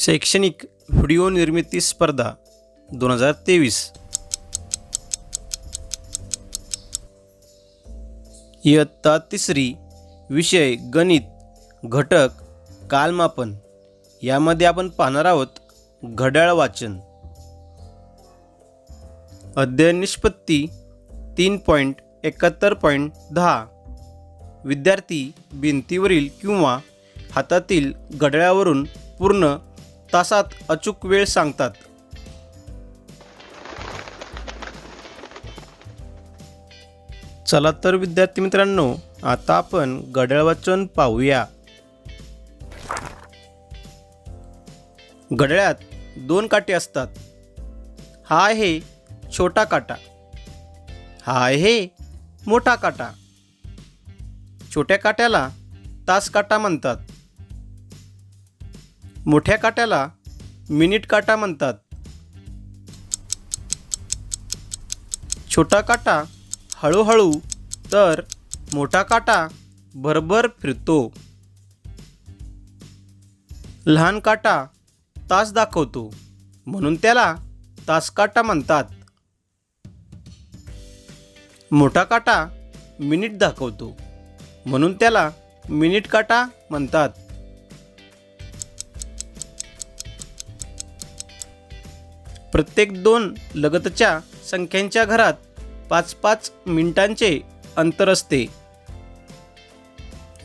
शैक्षणिक व्हिडिओ निर्मिती स्पर्धा दोन हजार तेवीस. इयत्ता तिसरी विषय गणित घटक कालमापन. यामध्ये आपण पाहणार आहोत घड्याळ वाचन. अध्ययन निष्पत्ती तीन पॉईंट एकाहत्तर पॉईंट दहा. विद्यार्थी भिंतीवरील किंवा हातातील घड्याळावरून पूर्ण तासात अचूक वेळ सांगतात. चला तर विद्यार्थी मित्रांनो आता आपण घड्याळ वाचन पाहूया. घड्याळात दोन काटे असतात. हा आहे छोटा काटा. हा आहे मोठा काटा. छोट्या काट्याला तास काटा म्हणतात. मोठ्या काट्याला मिनिट काटा म्हणतात. छोटा काटा हळूहळू तर मोठा काटा भरभर फिरतो. लहान काटा तास दाखवतो म्हणून त्याला तास काटा म्हणतात. मोठा काटा मिनिट दाखवतो म्हणून त्याला मिनिट काटा म्हणतात. प्रत्येक दोन लगतच्या संख्यांच्या घरात पाच पाच मिनिटांचे अंतर असते.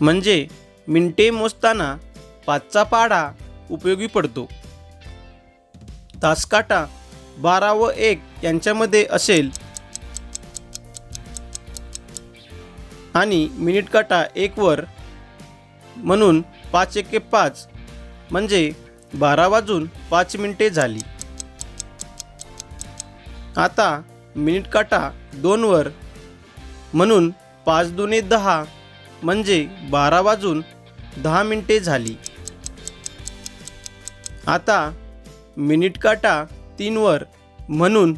म्हणजे मिनटे मोजताना पाचचा पाढा उपयोगी पडतो. तासकाटा बारा व एक यांच्यामध्ये असेल. आणि मिनिट काटा एकवर म्हणून पाच एके पाच म्हणजे बारा वाजून पाच मिनिटे झाली. आता मिनिट काटा दोनवर म्हणून पाच दुने दहा म्हणजे बारा वाजून दहा मिनिटे झाली. आता मिनिट काटा तीनवर म्हणून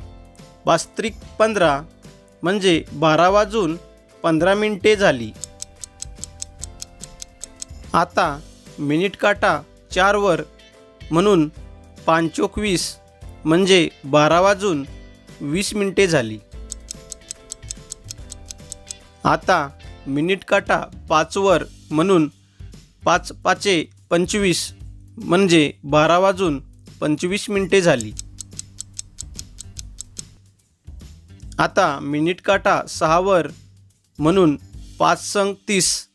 वास्त्रिक पंधरा म्हणजे बारा वाजून पंधरा मिनिटे झाली. आता मिनिट काटा चारवर म्हणून पाचोकवीस म्हणजे बारा वाजून वीस मिनिटे झाली. आता मिनिट काटा पाचवर म्हणून पाच पाचे पंचवीस म्हणजे बारा वाजून पंचवीस मिनिटे झाली. आता मिनिट काटा सहावर म्हणून पाच संग तीस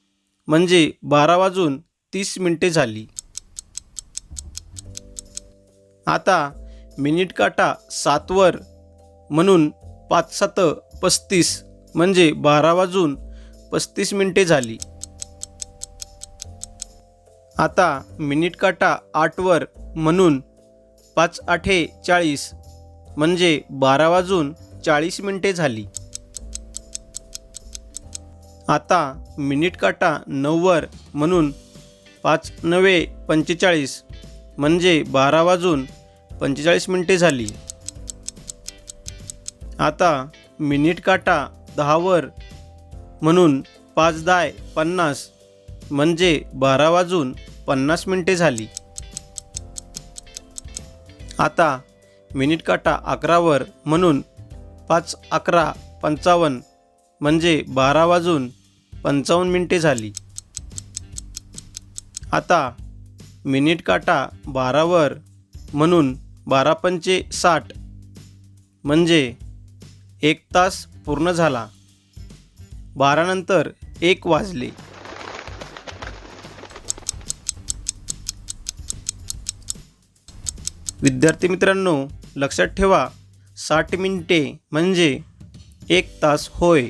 म्हणजे बारा वाजून तीस मिनिटे झाली. आता मिनिट काटा सातवर म्हणून पाच सात पस्तीस म्हणजे बारा वाजून पस्तीस मिनिटे झाली. आता मिनिट काटा आठवर म्हणून पाच आठे चाळीस म्हणजे बारा वाजून चाळीस मिनिटे झाली. आता मिनिट काटा नऊवर म्हणून पाच नवे पंचेचाळीस म्हणजे बारा वाजून पंचेचाळीस मिनिटे झाली. आता मिनिट काटा दहावर म्हणून पाच दाय पन्नास. म्हणजे बारा वाजून पन्नास मिनिटे झाली. आता मिनिट काटा अकरावर म्हणून पाच अकरा पंचावन्न. म्हणजे बारा वाजून पंचावन्न मिनिटे झाली. आता मिनिट काटा बारावर म्हणून बारा पंचे साठ. म्हणजे एक तास पूर्ण झाला. बारानंतर एक वाजले. विद्यार्थी मित्रांनो लक्षात ठेवा साठ मिनिटे म्हणजे एक तास होय.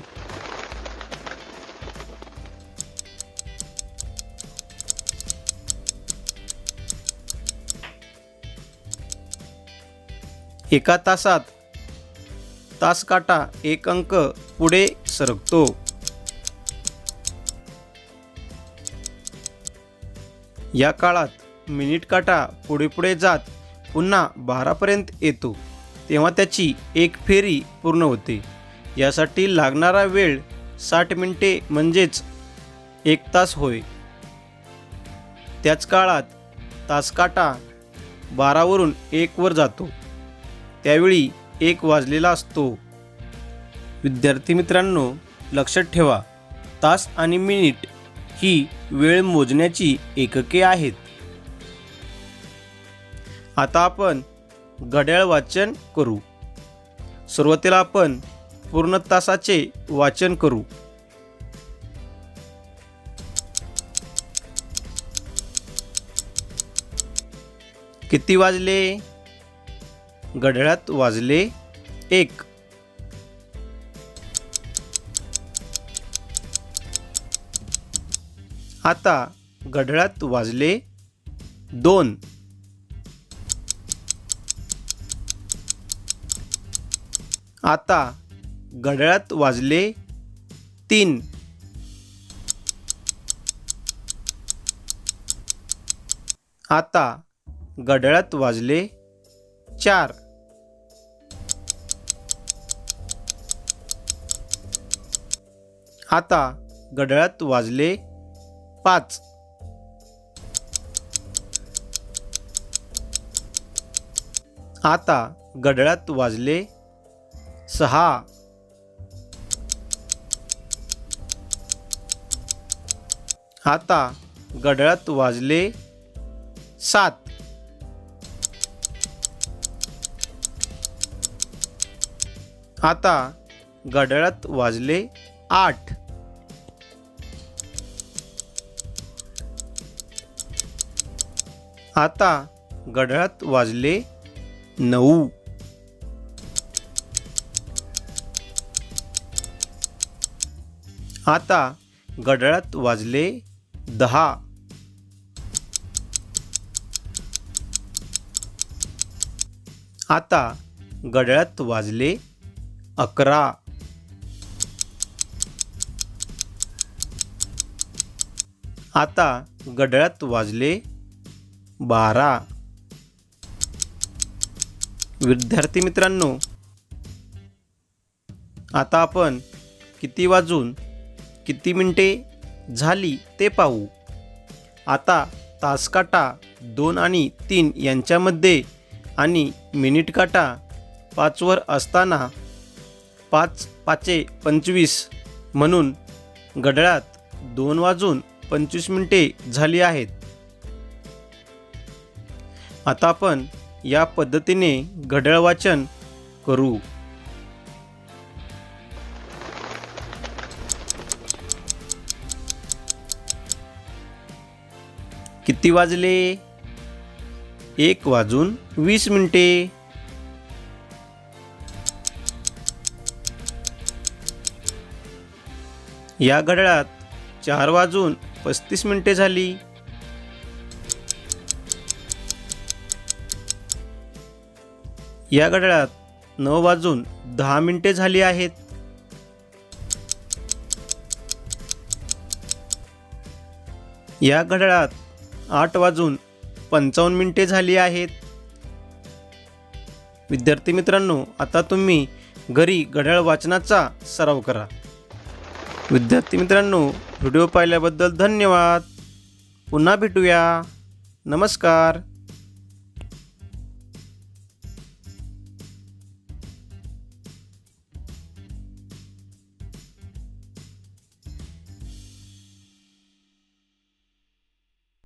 एका तासात तासकाटा एक अंक पुढे सरकतो. या काळात मिनिट काटा पुढे पुढे जात पुन्हा बारापर्यंत येतो. तेव्हा त्याची एक फेरी पूर्ण होते. यासाठी लागणारा वेळ साठ मिनिटे म्हणजेच एक तास होय. त्याच काळात तासकाटा बारावरून एकवर जातो. त्यावेळी एक वाजलेला असतो. विद्यार्थी मित्रांनो लक्षात ठेवा तास आणि मिनिट ही वेळ मोजण्याची एकके आहेत. आता आपण घड्याळ वाचन करू. सुरुवातीला आपण पूर्ण तासाचे वाचन करू. किती वाजले? घड्याळात वाजले एक. आता घड्याळात वाजले दोन. आता घड्याळात वाजले तीन. आता घड्याळात वाजले चार. आता घड्याळात वाजले पाच. आता घड्याळात वाजले सहा. आता घड्याळात वाजले सात. आता घड्याळात वाजले आठ. आता गडळात वाजले नऊ. आता गडळात वाजले दहा. आता गडळात वाजले अकरा. आता गडळात वाजले बारा. विद्यार्थी मित्रांनो आता आपण किती वाजून किती मिनिटे झाली ते पाहू. आता तासकाटा दोन आणि तीन यांच्यामध्ये आणि मिनिट काटा पाचवर असताना पाच पाचे पंचवीस म्हणून घड्याळात दोन वाजून पंचवीस मिनिटे झाली आहेत. आता आपण या पद्धतीने घड्याळ वाचन करू. किती वाजले? एक वाजून वीस मिनिटे. या घड्याळात चार वाजून पस्तीस मिनिटे झाली. या घड्याळात नऊ वाजून दहा मिनिटे झाली आहेत. या घड्याळात आठ वाजून पंचावन्न मिनिटे झाली आहेत. विद्यार्थी मित्रांनो आता तुम्ही घरी घड्याळ वाचनाचा सराव करा. विद्यार्थी मित्रांनो व्हिडिओ पाहिल्याबद्दल धन्यवाद. पुन्हा भेटूया. नमस्कार.